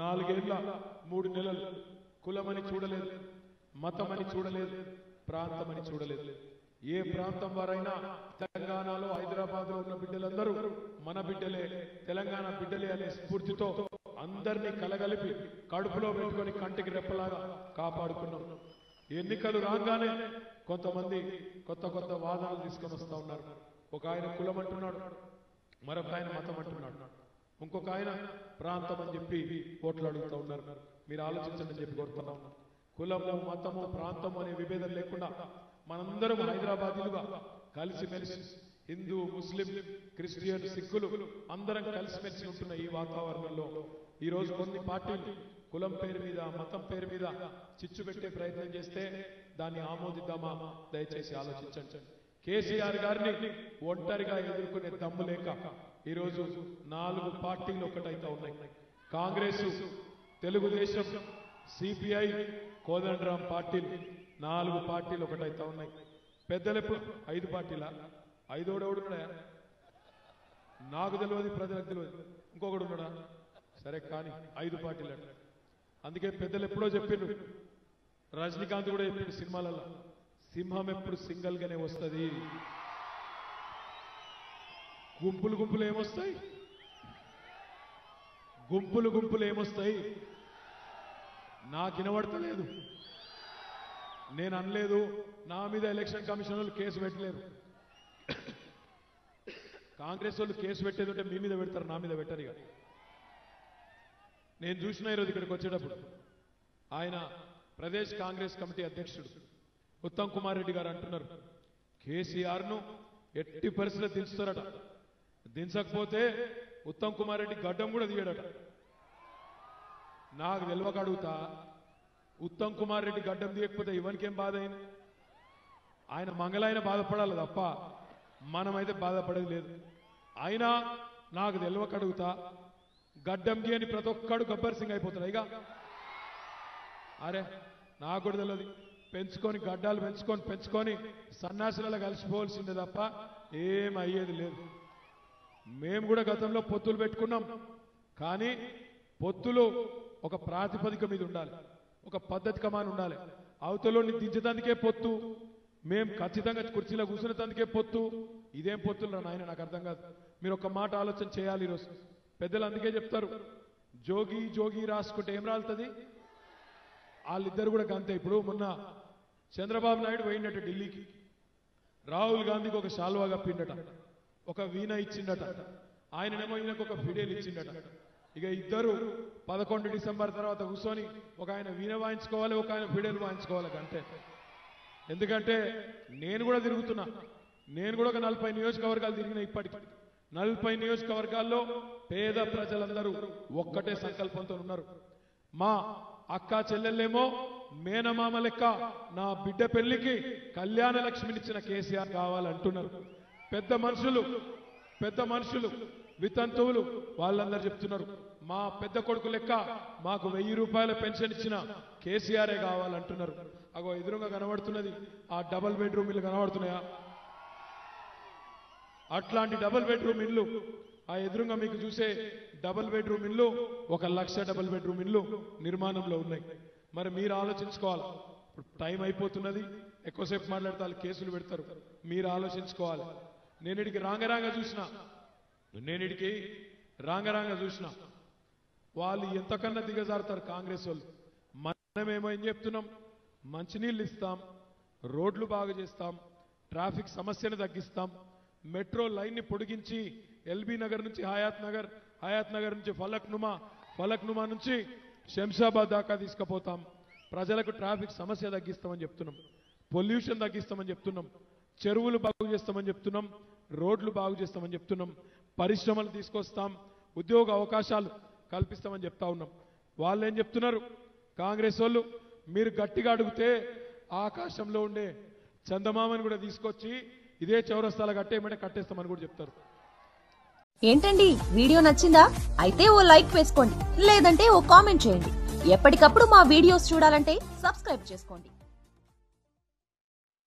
నాలుగేళ్ళ మూడు నెలలు కులమని చూడలేదు మతమని చూడలేదు ప్రాంతమని చూడలేదు. ఏ ప్రాంతం వారైనా తెలంగాణలో హైదరాబాద్లో ఉన్న బిడ్డలందరూ మన బిడ్డలే తెలంగాణ బిడ్డలే అనే స్ఫూర్తితో అందరినీ కలగలిపి కడుపులో పెట్టుకొని కంటికి రెప్పలాగా కాపాడుకున్నాం. ఎన్నికలు రాగానే కొంతమంది కొత్త కొత్త వాదనలు తీసుకొని వస్తూ ఉన్నారు. ఒక ఆయన కులం అంటున్నాడు మరొక ఆయన మతం అంటున్నాడు. ఇంకొక ఆయన ప్రాంతం అని చెప్పి ఓట్లు అడుగుతూ ఉన్నారు. మీరు ఆలోచించండి అని చెప్పి కోరుతున్నాం కులము మతము ప్రాంతము అనే విభేదం లేకుండా మనందరం హైదరాబాదీలుగా కలిసిమెలిసి హిందూ ముస్లిం క్రిస్టియన్ సిక్కులు అందరం కలిసిమెలిసి ఉంటున్న ఈ వాతావరణంలో ఈ రోజు కొన్ని పార్టీలు కులం పేరు మీద మతం పేరు మీద చిచ్చు పెట్టే ప్రయత్నం చేస్తే దాన్ని ఆమోదిద్దామా? దయచేసి ఆలోచించండి. కేసీఆర్ గారిని ఒంటరిగా ఎదుర్కొనే దమ్ము లేక ఈరోజు నాలుగు పార్టీలు ఒకటైతే ఉన్నాయి. కాంగ్రెస్ తెలుగుదేశం సిపిఐ కోదండరాం పార్టీలు నాలుగు పార్టీలు ఒకటైతే ఉన్నాయి. పెద్దలు ఐదు పార్టీల? ఐదోడెవడున్నాడా నాకు తెలియదు ప్రజలకు తెలియదు ఇంకొకడు ఉన్నాడా సరే కానీ ఐదు పార్టీలు అంటే. అందుకే పెద్దలు ఎప్పుడో చెప్పిండ్రు. రజనీకాంత్ కూడా చెప్పిండు సినిమాలలో సింహం ఎప్పుడు సింగల్గానే వస్తుంది. గుంపులు గుంపులు ఏమొస్తాయి? గుంపులు గుంపులు ఏమొస్తాయి? నాకు వినబడతలేదు. నేను అనలేదు నా మీద ఎలక్షన్ కమిషన్ వాళ్ళు కేసు పెట్టలేరు. కాంగ్రెస్ వాళ్ళు కేసు పెట్టేది ఉంటే మీ మీద పెడతారు నా మీద పెట్టరు ఇక. నేను చూసిన ఈరోజు ఇక్కడికి వచ్చేటప్పుడు ఆయన ప్రదేశ్ కాంగ్రెస్ కమిటీ అధ్యక్షుడు ఉత్తమ్ కుమార్ రెడ్డి గారు అంటున్నారు కేసీఆర్ను ఎట్టి పరిస్థితులు దించుతారట. దించకపోతే ఉత్తమ్ కుమార్ రెడ్డి గడ్డం కూడా తీయడట. నాకు తెలియక అడుగుతా ఉత్తమ్ కుమార్ రెడ్డి గడ్డం తీయకపోతే ఇవనికేం బాధ అయింది? ఆయన మంగళాయన బాధపడాలి తప్ప మనమైతే బాధపడేది లేదు. అయినా నాకు తెలియక అడుగుతా గడ్డం అని ప్రతి ఒక్కడు గబ్బర్ సింగ్ అయిపోతున్నాయి ఇక అరే నాకు కూడా తెలియదు పెంచుకొని గడ్డాలు పెంచుకొని పెంచుకొని సన్నాసులలో కలిసిపోవాల్సిందే తప్ప ఏం అయ్యేది లేదు. మేము కూడా గతంలో పొత్తులు పెట్టుకున్నాం. కానీ పొత్తులు ఒక ప్రాతిపదిక మీద ఉండాలి. ఒక పద్ధతి కమాని ఉండాలి. అవతలని దించడానికే పొత్తు. మేము ఖచ్చితంగా కుర్చీలో కూర్చునేందుకే పొత్తు. ఇదేం పొత్తులు రా నాయన నాకు అర్థం కాదు. మీరు ఒక మాట ఆలోచన చేయాలి ఈరోజు. పెద్దలు అందుకే చెప్తారు. జోగి జోగి రాసుకుంటే ఏం రాలుతుంది? వాళ్ళిద్దరు కూడా అంతే ఇప్పుడు మొన్న చంద్రబాబు నాయుడు పోయిండట ఢిల్లీకి. రాహుల్ గాంధీకి ఒక శాల్వా కప్పిండట. ఒక వీణ ఇచ్చిండట. ఆయననేమో ఈయనకు ఒక ఫిడేలు ఇచ్చిండట. ఇక ఇద్దరు పదకొండు డిసెంబర్ తర్వాత కూర్చొని ఒక ఆయన వీణ వాయించుకోవాలి ఒక ఆయన ఫిడేలు వాయించుకోవాలి అంతే ఎందుకంటే నేను కూడా తిరుగుతున్నా. నేను కూడా ఒక నలభై నియోజకవర్గాలు తిరిగిన ఇప్పటికీ. నలభై నియోజకవర్గాల్లో పేద ప్రజలందరూ ఒక్కటే సంకల్పంతో ఉన్నారు. మా అక్క చెల్లెళ్ళేమో మేనమామ లెక్క నా బిడ్డ పెళ్ళికి కళ్యాణ లక్ష్మినిచ్చిన కేసీఆర్ కావాలంటున్నారు. పెద్ద మనుషులు పెద్ద మనుషులు వితంతువులు వాళ్ళందరూ చెప్తున్నారు. మా పెద్ద కొడుకు లెక్క మాకు వెయ్యి రూపాయల పెన్షన్ ఇచ్చిన కేసీఆరే కావాలంటున్నారు. అగో ఎదురుగా కనబడుతున్నది ఆ డబల్ బెడ్రూమ్ ఇల్లు కనబడుతున్నాయా? అట్లాంటి డబుల్ బెడ్రూమ్ ఇల్లు. ఆ ఎదురుగా మీకు చూసే డబుల్ బెడ్రూమ్ ఇల్లు ఒక లక్ష డబుల్ బెడ్రూమ్ ఇల్లు నిర్మాణంలో ఉన్నాయి. మరి మీరు ఆలోచించుకోవాలి. ఇప్పుడు టైం అయిపోతున్నది ఎక్కువసేపు మాట్లాడితే వాళ్ళు కేసులు పెడతారు. మీరు ఆలోచించుకోవాలి. నేను ఇడికి రాంగరాంగ చూసిన. నేను ఇడికి రాంగరాంగ చూసిన. వాళ్ళు ఎంతకన్నా దిగజారుతారు కాంగ్రెస్ వాళ్ళు. మనమేమో ఏం చెప్తున్నాం? మంచినీళ్ళు ఇస్తాం రోడ్లు బాగు చేస్తాం ట్రాఫిక్ సమస్యను తగ్గిస్తాం మెట్రో లైన్ని పొడిగించి ఎల్బీ నగర్ నుంచి హయాత్ నగర్ హయాత్ నగర్ నుంచి ఫలక్ నుమా ఫలక్ నుమా నుంచి శంషాబాద్ దాకా తీసుకుపోతాం. ప్రజలకు ట్రాఫిక్ సమస్య తగ్గిస్తామని చెప్తున్నాం. పొల్యూషన్ తగ్గిస్తామని చెప్తున్నాం. చెరువులు బాగు చేస్తామని చెప్తున్నాం. రోడ్లు బాగు చేస్తామని చెప్తున్నాం. పరిశ్రమలు తీసుకొస్తాం. ఉద్యోగ అవకాశాలు కల్పిస్తామని చెప్తా ఉన్నాం. వాళ్ళు ఏం చెప్తున్నారు? కాంగ్రెస్ వాళ్ళు మీరు గట్టిగా అడిగితే ఆకాశంలో ఉండే చందమామని కూడా తీసుకొచ్చి ఇదే చౌరస్తాల కట్టేయమంటే కట్టేస్తామని కూడా చెప్తారు. ఏంటండి? వీడియో నచ్చిందా? అయితే ఓ లైక్ వేసుకోండి. లేదంటే ఓ కామెంట్ చేయండి. ఎప్పటికప్పుడు మా వీడియోస్ చూడాలంటే సబ్స్క్రైబ్ చేసుకోండి.